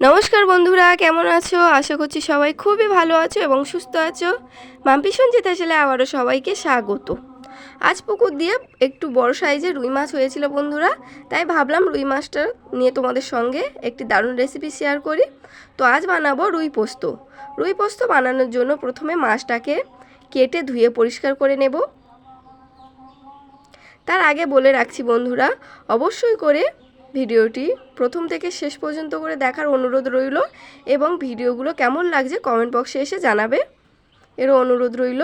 নমস্কার বন্ধুরা, কেমন আছো? আশা করছি সবাই খুবই ভালো আছো এবং সুস্থ আছো। মাম্পি সঞ্জিতা ছেলে আবারও সবাইকে স্বাগত। আজ পুকুর দিয়ে একটু বড় সাইজের রুই মাছ হয়েছিল বন্ধুরা, তাই ভাবলাম রুই মাছটা নিয়ে তোমাদের সঙ্গে একটি দারুণ রেসিপি শেয়ার করি। তো আজ বানাবো রুই পোস্ত। রুই পোস্ত বানানোর জন্য প্রথমে মাছটাকে কেটে ধুয়ে পরিষ্কার করে নেব। তার আগে বলে রাখছি বন্ধুরা, অবশ্যই করে ভিডিওটি প্রথম থেকে শেষ পর্যন্ত করে দেখার অনুরোধ রইল এবং ভিডিওগুলো কেমন লাগছে কমেন্ট বক্সে এসে জানাবে। এরও অনুরোধ রইল।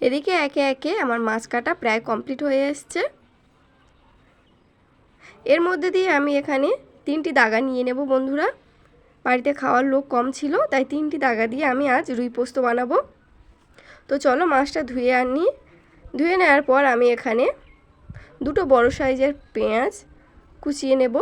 এদিকে একে একে আমার মাছ কাটা প্রায় কমপ্লিট হয়ে এসছে। এর মধ্যে দিয়ে আমি এখানে তিনটি দাগা নিয়ে নেব বন্ধুরা। বাড়িতে খাওয়ার লোক কম ছিল, তাই তিনটি দাগা দিয়ে আমি আজ রুই পোস্ত বানাবো। তো চলো মাছটা ধুয়ে আনি। ধুয়ে নেওয়ার পর আমি এখানে দুটো বড় সাইজের পেঁয়াজ কুচিয়ে নেব।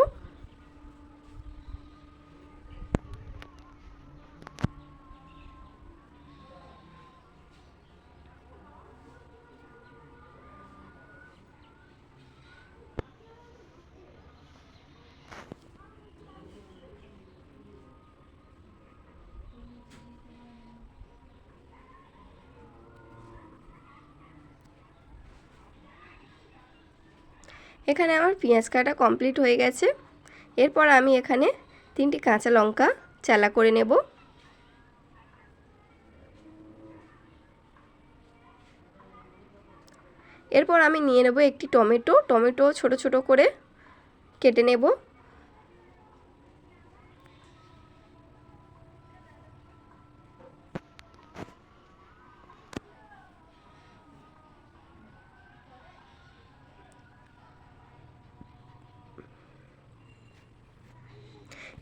এখানে আমার পেঁয়াজ কাটা কমপ্লিট হয়ে গেছে। এরপর আমি এখানে তিনটি কাঁচা লঙ্কা চালা করে নেব। এরপর আমি নিয়ে নেব একটি টমেটো। টমেটো ছোট ছোট করে কেটে নেব।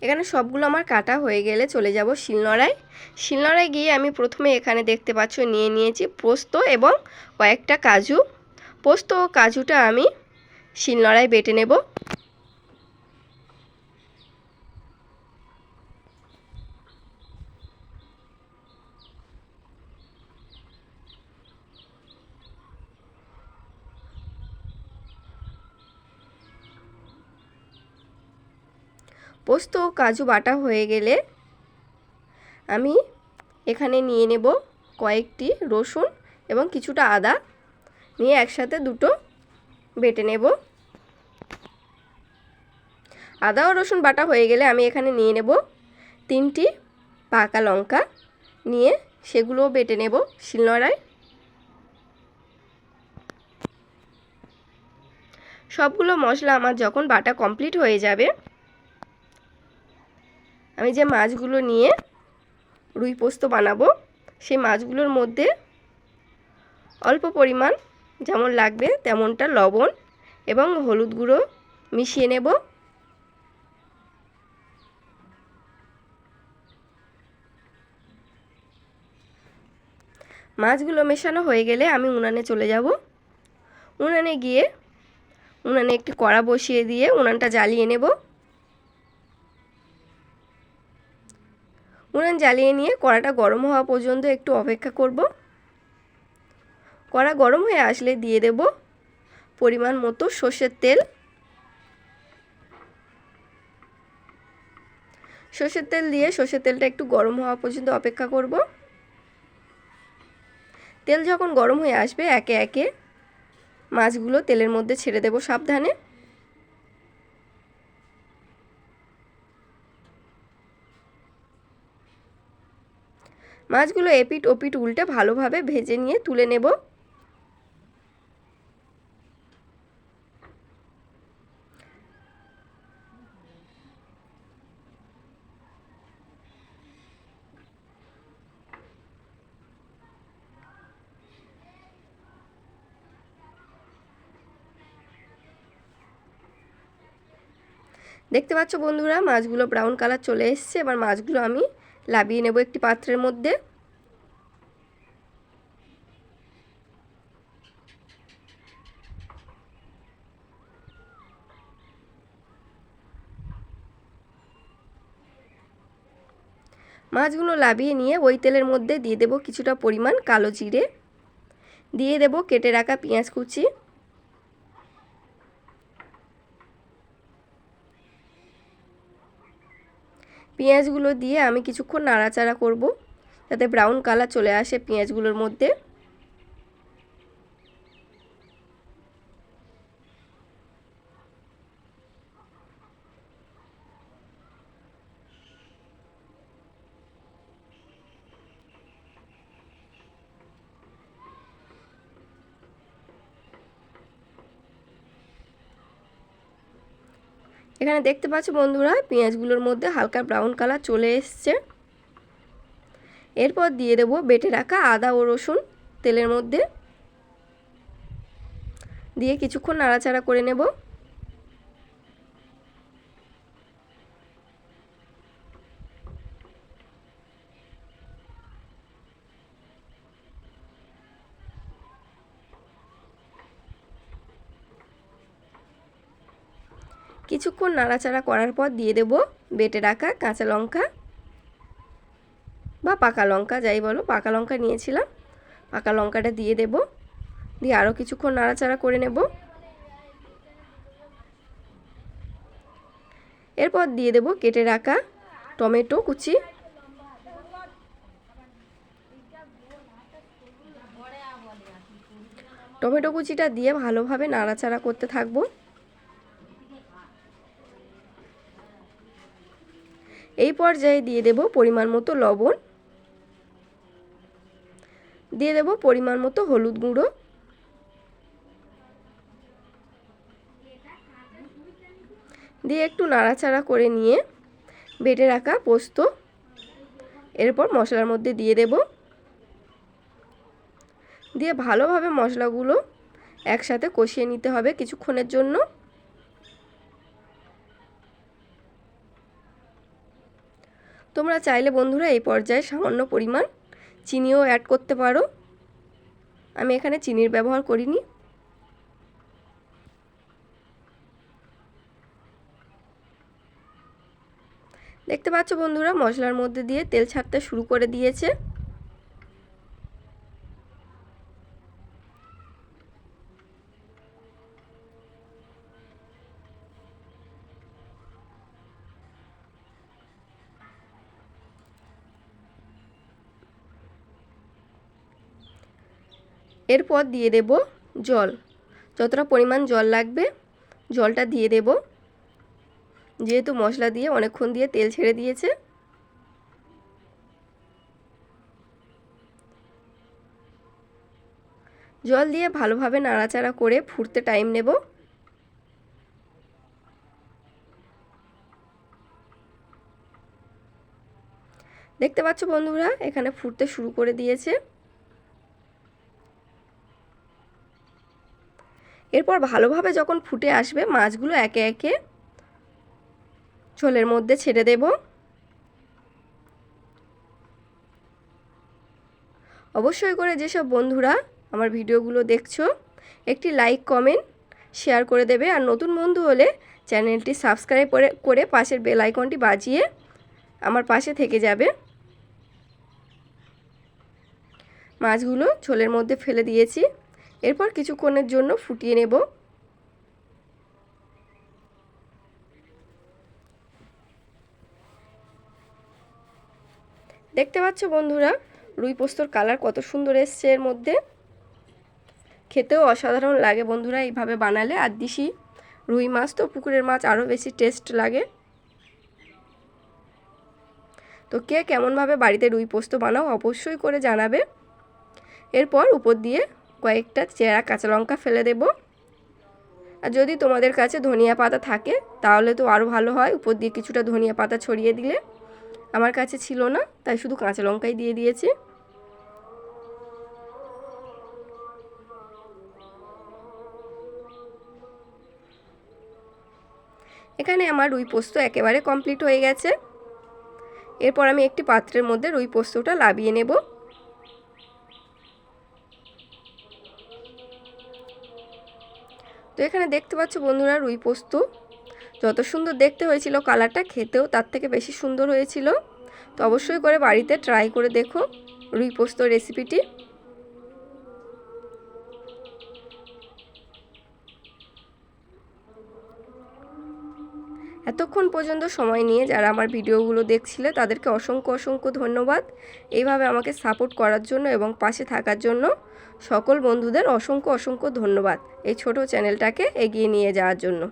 এখানে সবগুলো আমার কাটা হয়ে গেলে চলে যাব শিলনড়ায়। শিলনড়ায় গিয়ে আমি প্রথমে এখানে দেখতে পাচ্ছ নিয়ে নিয়েছি পোস্ত এবং কয়েকটা কাজু। পোস্ত ও কাজুটা আমি শিলনড়ায় বেটে নেব। পোস্ত, কাজু বাটা হয়ে গেলে আমি এখানে নিয়ে নেব কয়েকটি রসুন এবং কিছুটা আদা। নিয়ে একসাথে দুটো বেটে নেব। আদা ও রসুন বাটা হয়ে গেলে আমি এখানে নিয়ে নেব তিনটি পাকা লঙ্কা। নিয়ে সেগুলোও বেটে নেব শিলনোড়ায়। সবগুলো মশলা আমার যখন বাটা কমপ্লিট হয়ে যাবে আমি যে মাছগুলো নিয়ে রুই পোস্ত বানাবো, সেই মাছগুলোর মধ্যে অল্প পরিমাণ যেমন লাগবে তেমনটা লবণ এবং হলুদ গুঁড়ো মিশিয়ে নেব। মাছগুলো মেশানো হয়ে গেলে আমি উনানে চলে যাব। উনানে গিয়ে উনানে একটি কড়া বসিয়ে দিয়ে উনানটা জ্বালিয়ে নেব। উনান জ্বালিয়ে নিয়ে কড়াটা গরম হওয়া পর্যন্ত একটু অপেক্ষা করব। কড়া গরম হয়ে আসলে দিয়ে দেব পরিমাণ মতো সর্ষের তেল। সর্ষের তেল দিয়ে সর্ষের তেলটা একটু গরম হওয়া পর্যন্ত অপেক্ষা করব। তেল যখন গরম হয়ে আসবে, একে একে মাছগুলো তেলের মধ্যে ছেড়ে দেব সাবধানে। মাছগুলো এপিট ওপিট উল্টে ভালোভাবে ভেজে নিয়ে তুলে নেব। দেখতে পাচ্ছ বন্ধুরা, মাছগুলো ব্রাউন কালার চলে এসছে। এবার মাছগুলো আমি লাবিয়ে নেব একটি পাত্রের মধ্যে। মাছগুলো লাবিয়ে নিয়ে ওই তেলের মধ্যে দিয়ে দেব কিছুটা পরিমাণ কালো জিরে। দিয়ে দেব কেটে রাখা পেঁয়াজ কুচি। পেঁয়াজগুলো দিয়ে আমি কিছুক্ষণ নাড়াচাড়া করব যাতে ব্রাউন কালার চলে আসে পেঁয়াজগুলোর মধ্যে। এখানে দেখতে পাচ্ছ বন্ধুরা, পেঁয়াজগুলোর মধ্যে হালকা ব্রাউন কালার চলে এসছে। এরপর দিয়ে দেবো বেটে রাখা আদা ও রসুন তেলের মধ্যে। দিয়ে কিছুক্ষণ নাড়াচাড়া করে নেব। কিছুক্ষণ নাড়াচাড়া করার পর দিয়ে দেব বেটে রাখা কাঁচা লঙ্কা বা পাকা লঙ্কা, যাই বলো। পাকা লঙ্কা নিয়েছিলাম। পাকা লঙ্কাটা দিয়ে দেব। দিয়ে আরও কিছুক্ষণ নাড়াচাড়া করে নেব। এরপর দিয়ে দেব কেটে রাখা টমেটো কুচি। টমেটো কুচিটা দিয়ে ভালোভাবে নাড়াচাড়া করতে থাকব। এই পর্যায়ে দিয়ে দেব পরিমাণ মতো লবণ। দিয়ে দেব পরিমাণ মতো হলুদ গুঁড়ো। দিয়ে একটু নাড়াচাড়া করে নিয়ে বেটে রাখা পোস্ত। এরপর মশলার মধ্যে দিয়ে দেব। দিয়ে ভালোভাবে মশলাগুলো একসাথে কষিয়ে নিতে হবে কিছুক্ষণের জন্য। তোমরা চাইলে বন্ধুরা এই পর্যায়ে সামান্য পরিমাণ চিনিও অ্যাড করতে পারো। আমি এখানে চিনির ব্যবহার করিনি। দেখতে পাচ্ছ বন্ধুরা, মশলার মধ্যে দিয়ে তেল ছাড়তে শুরু করে দিয়েছে। এরপর দিয়ে দেব জল। যতটা পরিমাণ জল লাগবে, জলটা দিয়ে দেব। যেহেতু মশলা দিয়ে অনেকক্ষণ দিয়ে তেল ছেড়ে দিয়েছে। জল দিয়ে ভালোভাবে নাড়াচাড়া করে ফুটতে টাইম নেব। দেখতে পাচ্ছ বন্ধুরা, এখানে ফুটতে শুরু করে দিয়েছে। এরপর ভালোভাবে যখন ফুটে আসবে, মাছগুলো একে একে ঝোলের মধ্যে ছেড়ে দেব। অবশ্যই করে যেসব বন্ধুরা আমার ভিডিওগুলো দেখছ, একটি লাইক, কমেন্ট, শেয়ার করে দেবে। আর নতুন বন্ধু হলে চ্যানেলটি সাবস্ক্রাইব করে করে পাশের বেল আইকনটি বাজিয়ে আমার পাশে থেকে যাবে। মাছগুলো ঝোলের মধ্যে ফেলে দিয়েছি। এরপর কিছুক্ষণের জন্য ফুটিয়ে নেব। দেখতে পাচ্ছ বন্ধুরা, রুই পোস্তর কালার কত সুন্দর এসছে এর মধ্যে। খেতেও অসাধারণ লাগে বন্ধুরা এইভাবে বানালে। আর দিশি রুই মাছ তো পুকুরের মাছ আরও বেশি টেস্ট লাগে। তো কে কেমনভাবে বাড়িতে রুই পোস্ত বানাও অবশ্যই করে জানাবে। এরপর উপর দিয়ে কয়েকটা চেরা কাঁচা লঙ্কা ফেলে দেব। আর যদি তোমাদের কাছে ধনিয়া পাতা থাকে, তাহলে তো আরও ভালো হয়। উপর দিয়ে কিছুটা ধনিয়া পাতা ছড়িয়ে দিলে আমার কাছে ছিল না, তাই শুধু কাঁচা লঙ্কাই দিয়ে দিয়েছি। এখানে আমার রুই পোস্ত একেবারে কমপ্লিট হয়ে গেছে। এরপর আমি একটি পাত্রের মধ্যে রুই পোস্তটা লাবিয়ে নেব। তো এখানে দেখতে পাচ্ছ বন্ধুরা রুই পোস্ত। যত সুন্দর দেখতে হয়েছিল কালারটা, খেতেও তার থেকে বেশি সুন্দর হয়েছিল। তো অবশ্যই করে বাড়িতে ট্রাই করে দেখো রুই পোস্ত রেসিপিটি এতক্ষণ পর্যন্ত সময় নিয়ে যারা আমার ভিডিওগুলো দেখছিলে, তাদেরকে অসংখ্য অসংখ্য ধন্যবাদ। এইভাবে আমাকে সাপোর্ট করার জন্য এবং পাশে থাকার জন্য সকল বন্ধুদের অসংখ্য অসংখ্য ধন্যবাদ এই ছোট চ্যানেলটাকে এগিয়ে নিয়ে যাওয়ার জন্য।